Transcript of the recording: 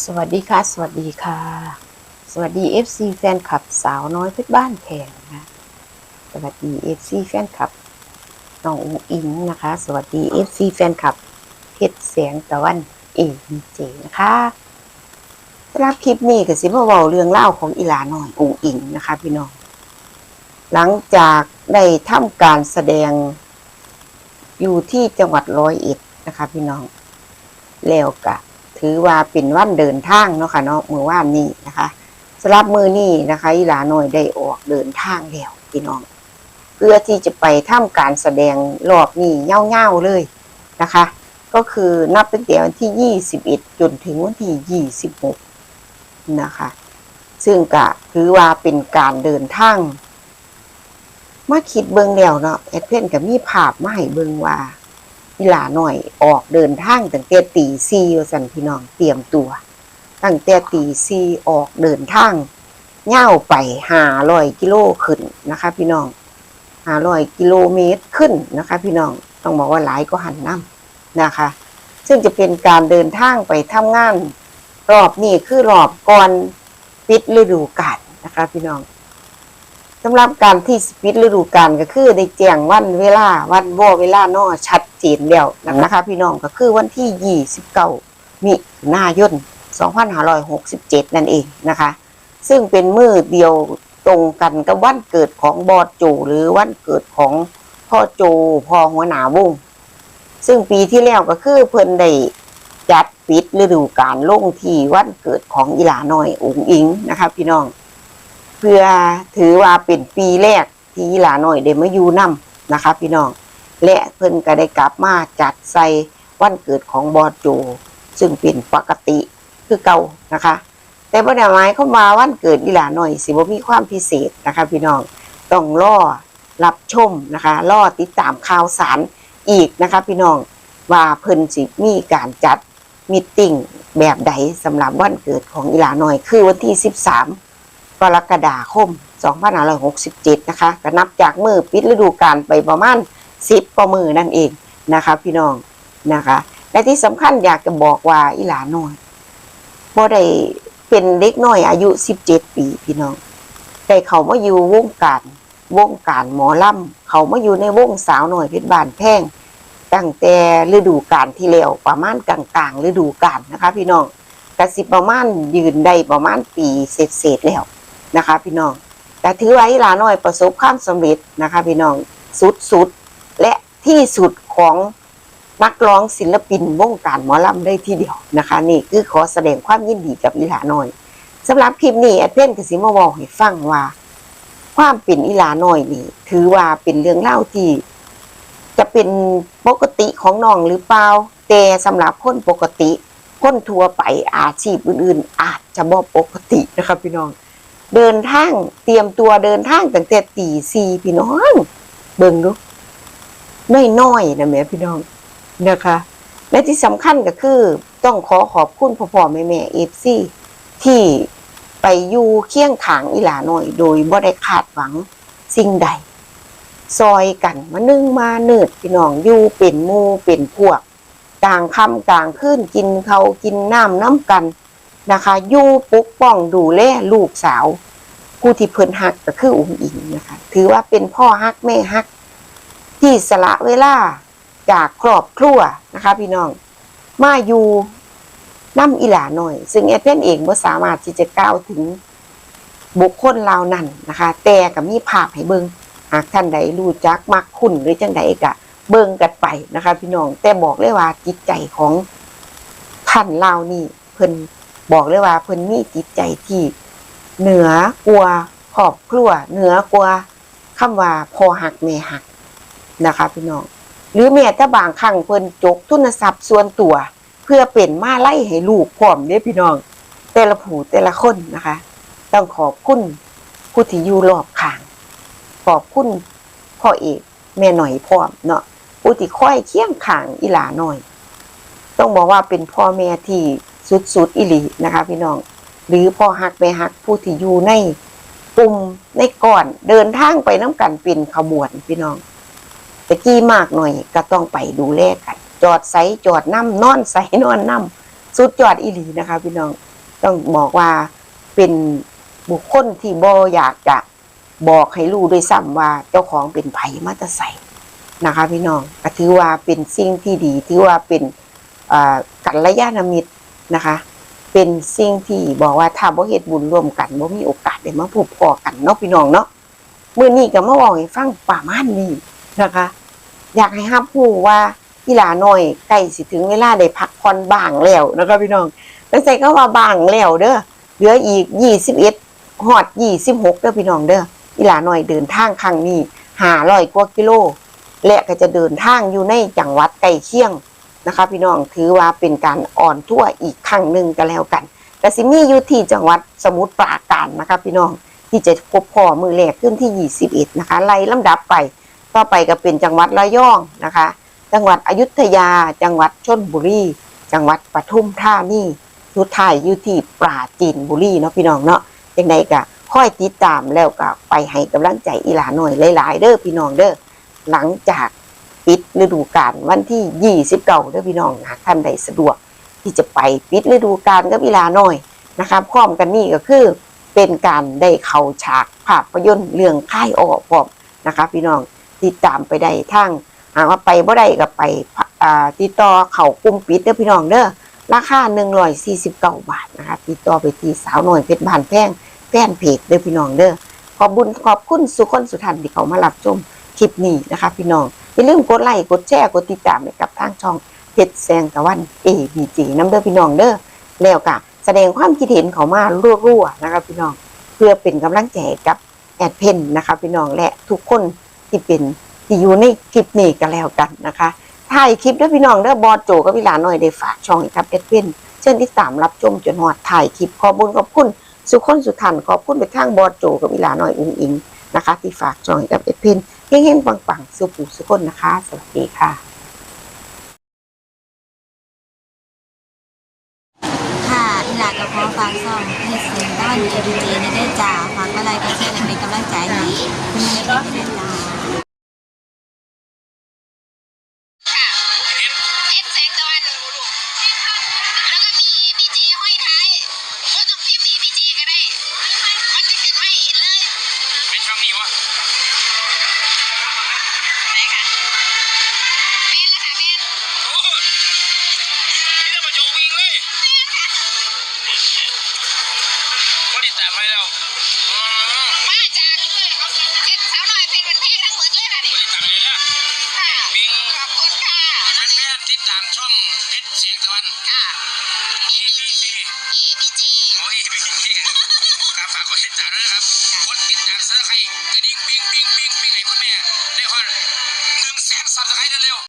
สวัสดีค่ะ สวัสดีค่ะ สวัสดี FC แฟนคลับสาวน้อยเพชรบ้านแพงนะสวัสดี FC แฟนคลับน้องอุงอิงนะคะ สวัสดี FC แฟนคลับเพชรแสงตะวันเอเจนะคะสำหรับคลิปนี้ก็สิมาเว้าเรื่องเล่าของอีหลาน้อยอุงอิงนะคะ พี่น้อง หลังจากได้ทำการแสดงอยู่ที่จังหวัดร้อยเอ็ดนะคะ พี่น้องแล้วกะ ถือว่าเป็นวันเดินทางเนาะค่ะเนาะมือว่านนี้นะคะสำหรับมือนี้นะคะอีหลาน้อยได้ออกเดินทางแล้วพี่น้อง เพื่อที่จะไปทำการแสดงรอบนี้เง่าๆเลยนะคะ ก็คือนับตั้งแต่วันที่ 21 จนถึงวันที่ 26 นะคะ ซึ่งก็ถือว่าเป็นการเดินทางมาคิดเบิงแล้วเนาะแอดเพนกับมีภาพมาให้เบิงว่า อีหลาหน่อยออกเดินทางตั้งแต่ตีซีว่สันพี่น้องเตรียมตัว ตั้งแต่ตีซีออกเดินทางเง่าไปหาร้อยกิโลขึ้นนะคะ พี่น้องหาร้อยกิโลเมตรขึ้นนะคะ พี่น้องต้องบอกว่าหลายก็หันน้ำนะคะ ซึ่งจะเป็นการเดินทางไปทำงาน รอบนี้คือรอบก่อนปิดฤดูกาลนะคะ พี่น้อง สำหรับการที่สปิดฤดูกาลก็คือได้แจ้งวันเวลาวันว่เวลานอชัดเจนแล้วนะคะ พี่น้องก็คือวันที่ 29 มิถุนายน 2567 นั่นเองนะคะ ซึ่งเป็นมือเดียวตรงกันกับวันเกิดของบอดโจหรือวันเกิดของพ่อโจพ่อหัวหน้าวง ซึ่งปีที่แล้วก็คือเพิ่นได้จัดปิดฤดูกาลลงที่วันเกิดของอีหลาน้อยอุ๋งอิงนะคะ พี่น้อง เพื่อถือว่าเป็นปีแรกที่อีหลาน้อยได้มาอยู่นํนะคะ พี่น้อง และเพิ่นก็ได้กลับมาจัดใส่วันเกิดของบอโจ ซึ่งเป็นปกติคือเก่านะคะ แต่บ่ได้หมายเข้ามาวันเกิดอีหลาน้อย สิบ่มีความพิเศษนะคะ พี่น้องต้องรอรับชมนะคะรอติดตามข่าวสารอีกนะคะ พี่น้องว่าเพิ่นสิมีการจัดมิทติ้งแบบใดสำหรับวันเกิดของอีหลาน้อย คือวันที่ 13 กรกฎาคม 2567 นะคะก็นับจากมือปิดฤดูกาลไปประมาณ 10กว่ามือนั่นเองนะคะพี่น้องนะคะ และที่สำคัญอยากจะบอกว่าอีหลาน้อยบ่ได้เป็นเด็กน้อยอายุ 17 ปีพี่น้องได้เขามาอยู่วงการวงการหมอลำเขามาอยู่ในวงสาวหน่อยเพชรบานแพงตั้งแต่ฤดูกาลที่แล้วประมาณกลางๆฤดูกาลนะคะ พี่น้องกสิบประมาณยืนได้ประมาณปีเศษๆแล้ว นะคะ พี่น้องแต่ถือว่าอีหลาน้อยประสบความสำเร็จนะคะ พี่น้องสุดๆและที่สุดของนักร้องศิลปินวงการหมอลำได้ทีเดียวนะคะ นี่คือขอแสดงความยินดีกับอีหลาน้อยสำหรับคลิปนี้แอดเพนกสิมาบอกให้ฟังว่า ความเป็นอีหลาน้อยนี่ ถือว่าเป็นเรื่องเล่าที่ จะเป็นปกติของน้องหรือเปล่าแต่สำหรับคนปกติคนทั่วไปอาชีพอื่นๆ อาจจะบ่ปกตินะครับพี่น้อง เดินทางเตรียมตัวเดินทางตั้งแต่ตีสี่พี่น้อง เบิ่งดูน้อยๆนะแม่พี่น้องนะคะ และที่สำคัญก็คือ ต้องขอขอบคุณพ่อพ่อแม่แม่เอฟซีที่ไปอยู่เคียงขางอีหลาหน่อย โดยบ่ได้คาดหวังสิ่งใด ซอยกันมานึ่งมาเนิดพี่น้องอยู่เป็นมูเป็นพวกกลางค่ำกลางคืนกินเขากินน้ำน้ำกัน นะคะยู่ปกป้องดูแลลูกสาว ผู้ที่เพิ่นฮักก็คืออุ้งอิงนะคะ ถือว่าเป็นพ่อฮักแม่ฮัก ที่สละเวลาจากครอบครัวนะคะ พี่น้องมาอยู่น้ำอีหลาหน่อย ซึ่งแอดเพนเองบ่สามารถที่จะกล่าวถึงบุคคลเหล่านั้นนะคะ แต่ก็มีภาพให้เบิงหากท่านใดรู้จักมักคุ้นหรือจังใดก็เบิงกันไปนะคะ พี่น้องแต่บอกเลยว่าจิตใจของท่านเล่านี่เพิ่น บอกเลยว่าเพิ่นมีจิตใจที่เหนือกว่าครอบครัวเหนือกว่าคำว่าพอหักแม่หักนะคะพี่น้องหรือแม้แต่บางครั้งเพิ่นจกทุนทรัพย์ส่วนตัว เพื่อเป็นมาไล่ให้ลูกพร้อมเด้พี่น้อง แต่ละผู้แต่ละคนนะคะ ต้องขอบคุณผู้ที่อยู่รอบข้าง ขอบคุณพ่อเอกแม่หน่อยพร้อมเนาะผู้ที่คอยเคียงข้างอีหลาหน่อย ต้องบอกว่าเป็นพ่อแม่ที่ สุดๆอีหลีนะคะพี่น้อง หรือพอฮักแม่ฮักผู้ที่อยู่ในกลุ่มในก่อนเดินทางไปน้ำกันเป็นขบวนพี่น้องตะกี้มากหน่อยก็ต้องไปดูแลกัน จอดใสจอดน้ำนอนใสนอนน้ำสุดยอดอีหลีนะคะ พี่น้องต้องบอกว่าเป็นบุคคลที่บ่อยากจะบอกให้รู้ด้วยซ้ำว่าเจ้าของเป็นไผ่มาตะใสนะคะพี่น้องถือว่าเป็นสิ่งที่ดี ถือว่าเป็นกัลยาณมิตร นะคะ เป็นสิ่งที่บอกว่าถ้าบ่เฮ็ดบุญร่วมกันบ่มีโอกาสได้มาพบพอกันเนาะพี่น้องเนาะมื้อนี้ก็มาบอกให้ฟังประมาณนี้นะคะ อยากให้รับรู้ว่าอีหลาน้อยใกล้สิถึงเวลาได้พักผ่อนบ้างแล้วนะคะพี่น้องตั้งใจก็ว่าบ้างแล้วเด้อเหลืออีก21ฮอด26เด้อพี่น้องเด้ออีหลาน้อยเดินทางครั้งนี้500กว่ากิโล และก็จะเดินทางอยู่ในจังหวัดใกล้เคียง นะคะ พี่น้องถือว่าเป็นการอ่อนทั่วอีกครั้งหนึ่งก็แล้วกันแต่สิมีอยู่ที่จังหวัดสมุทรปราการนะคะพี่น้องที่จะพบพ่อมือแรกขึ้นที่ 21 นะคะไล่ลำดับไปต่อไปก็เป็นจังหวัดระยองนะคะ จังหวัดอยุธยา จังหวัดชลบุรี จังหวัดปทุมธานีสุดท้ายอยู่ที่ปราจีนบุรีเนาะพี่น้องเนาะจังใดก็ค่อยติดตามแล้วก็ไปให้กำลังใจอีหลาหน่อยหลาย ๆ เด้อพี่น้องเด้อหลังจาก ปิดฤดูกาลวันที่ 29เด้อพี่น้องนะท่านใดสะดวกที่จะไปปิดฤดูกาลกับอีหลาหน่อยนะครับพร้อมกันนี่ก็คือเป็นการได้เข้าฉากภาพยนตร์เรื่องค่ายออกพร้อมนะคะพี่น้องติดตามไปได้ทางหากว่าไปบ่ได้ก็ไปติดต่อเข่ากลุ่มปิดเด้อพี่น้องเด้อราคา149บาทนะคะติดต่อไปที่สาวหน่อยเพชรบานแพงแฟนเพจเด้อพี่น้องเด้อขอบบุญขอบคุณสุขคนสุทันที่เขามารับชมคลิปนี้นะคะ พี่น้อง อย่าลืมกดไลค์กดแชร์กดติดตามให้กับทางช่องเพชรแสงตะวัน ABG น้ำเด้อพี่น้องเด้อแล้วก็แสดงความคิดเห็นเขามารั่วๆนะคะพี่น้องเพื่อเป็นกำลังใจกับแอดเพนนะคะพี่น้องและทุกคนที่เป็นที่อยู่ในคลิปนี้ก็แล้วกันนะคะถ่ายคลิปด้วยพี่น้องเด้อบอสโจกับพี่หลานหน่อยได้ฝากช่องให้กับเอ็ดเพนเช่นที่ตามรับชมจนหอดถ่ายคลิปขอบุญขอบคุณสุขคนสุทันขอบคุณไปทางบอสโจกับพี่หลาหน่อยอุ้งอิง นะคะ ที่ฝากจองกับเอ็ดเพนเฮงๆปังๆสุขุสุขคนนะคะ สวัสดีค่ะ ค่ะอีหลากับพ่อฝากซองให้เสียงด้านเอดีเจในได้จ่าฝากอะไรก็แช่ในกำลังใจให้คุณแม่ได้ได้า ติดตามช่องเพชรเสียงตะวันค่ะ ABC ABJ โอ้ย ABC ครับฝากกดติดตามด้วยนะครับกดติดตามซับสไครต์กระดิ่งปิ้งปิ้งปิ้งปิ้งให้คุณแม่